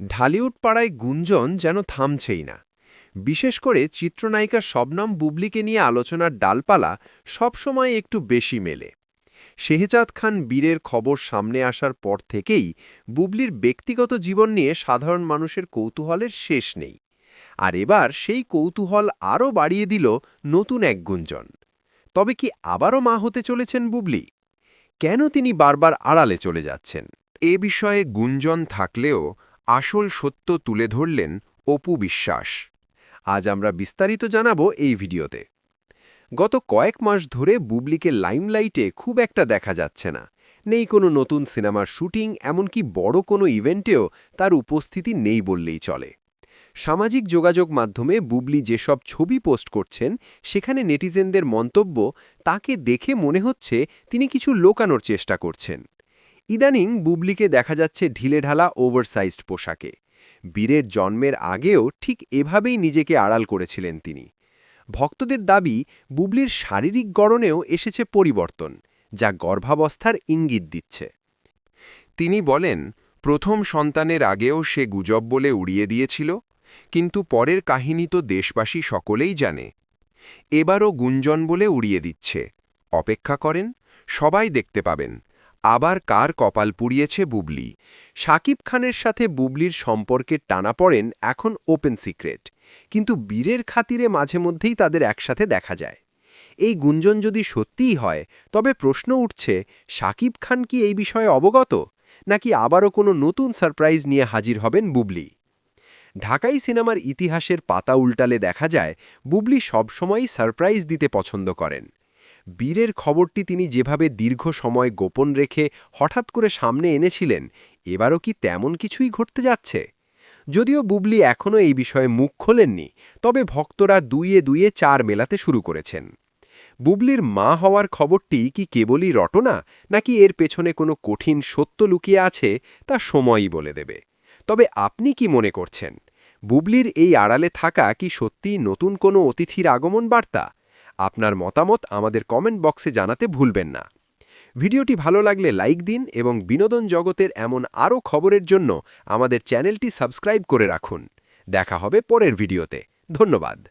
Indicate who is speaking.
Speaker 1: ঢালিউড পাড়ায় গুঞ্জন যেন থামছেই না। বিশেষ করে চিত্রনায়িকা শবনম বুবলিকে নিয়ে আলোচনার ডালপালা সবসময় একটু বেশি মেলে। শেহজাদ খান বীরের খবর সামনে আসার পর থেকেই বুবলির ব্যক্তিগত জীবন নিয়ে সাধারণ মানুষের কৌতূহলের শেষ নেই। আর এবার সেই কৌতূহল আরও বাড়িয়ে দিল নতুন এক গুঞ্জন। তবে কি আবারও মা হতে চলেছেন বুবলি? কেন তিনি বারবার আড়ালে চলে যাচ্ছেন?
Speaker 2: এ বিষয়ে গুঞ্জন থাকলেও আসল সত্য তুলে ধরলেন অপু বিশ্বাস।
Speaker 1: আজ আমরা বিস্তারিত জানাব এই ভিডিওতে। গত কয়েক মাস ধরে বুবলিকে লাইমলাইটে খুব একটা দেখা যাচ্ছে না। নেই কোনো নতুন সিনেমার শুটিং, এমনকি বড় কোনো ইভেন্টেও তার উপস্থিতি নেই বললেই চলে। সামাজিক যোগাযোগ মাধ্যমে বুবলি যেসব ছবি পোস্ট করছেন, সেখানে নেটিজেনদের মন্তব্য তাকে দেখে মনে হচ্ছে তিনি কিছু লোকানোর চেষ্টা করছেন। ইদানিং বুবলিকে দেখা যাচ্ছে ঢিলেঢালা ওভারসাইজড পোশাকে। বীরের জন্মের আগেও ঠিক এভাবেই নিজেকে আড়াল করেছিলেন তিনি। ভক্তদের দাবি, বুবলির শারীরিক গড়নেও এসেছে পরিবর্তন, যা গর্ভাবস্থার ইঙ্গিত দিচ্ছে।
Speaker 2: তিনি বলেন, প্রথম সন্তানের আগেও সে গুজব বলে উড়িয়ে দিয়েছিল, কিন্তু পরের কাহিনী তো দেশবাসী সকলেই জানে। এবারও গুঞ্জন বলে উড়িয়ে দিচ্ছে। অপেক্ষা করেন, সবাই দেখতে পাবেন। আবার কার কপাল পুড়িয়েছে বুবলি?
Speaker 1: শাকিব খানের সাথে বুবলির সম্পর্কের টানা পড়েন এখন ওপেন সিক্রেট। কিন্তু বীরের খাতিরে মাঝে মধ্যেই তাদের একসাথে দেখা যায়। এই গুঞ্জন যদি সত্যিই হয়, তবে প্রশ্ন উঠছে শাকিব খান কি এই বিষয়ে অবগত? নাকি আবারও কোনো নতুন সারপ্রাইজ নিয়ে হাজির হবেন বুবলি? ঢাকাই সিনেমার ইতিহাসের পাতা উল্টালে দেখা যায়, বুবলি সবসময়ই সারপ্রাইজ দিতে পছন্দ করেন। বীরের খবরটি তিনি যেভাবে দীর্ঘ সময় গোপন রেখে হঠাৎ করে সামনে এনেছিলেন, এবারও কি তেমন কিছুই ঘটতে যাচ্ছে? যদিও বুবলি এখনও এই বিষয়ে মুখ খোলেননি, তবে ভক্তরা দুইয়ে দুইয়ে চার মেলাতে শুরু করেছেন। বুবলির মা হওয়ার খবরটি কি কেবলই রটনা, নাকি এর পেছনে কোনো কঠিন সত্য লুকিয়ে আছে, তা সময়ই বলে দেবে। তবে আপনি কি মনে করছেন? বুবলির এই আড়ালে থাকা কি সত্যিই নতুন কোনো অতিথির আগমন বার্তা? আপনার মতামত আমাদের কমেন্ট বক্সে জানাতে ভুলবেন না। ভিডিওটি ভালো লাগলে লাইক দিন এবং বিনোদন জগতের এমন আরও খবরের জন্য আমাদের চ্যানেলটি সাবস্ক্রাইব করে রাখুন। দেখা হবে পরের ভিডিওতে। ধন্যবাদ।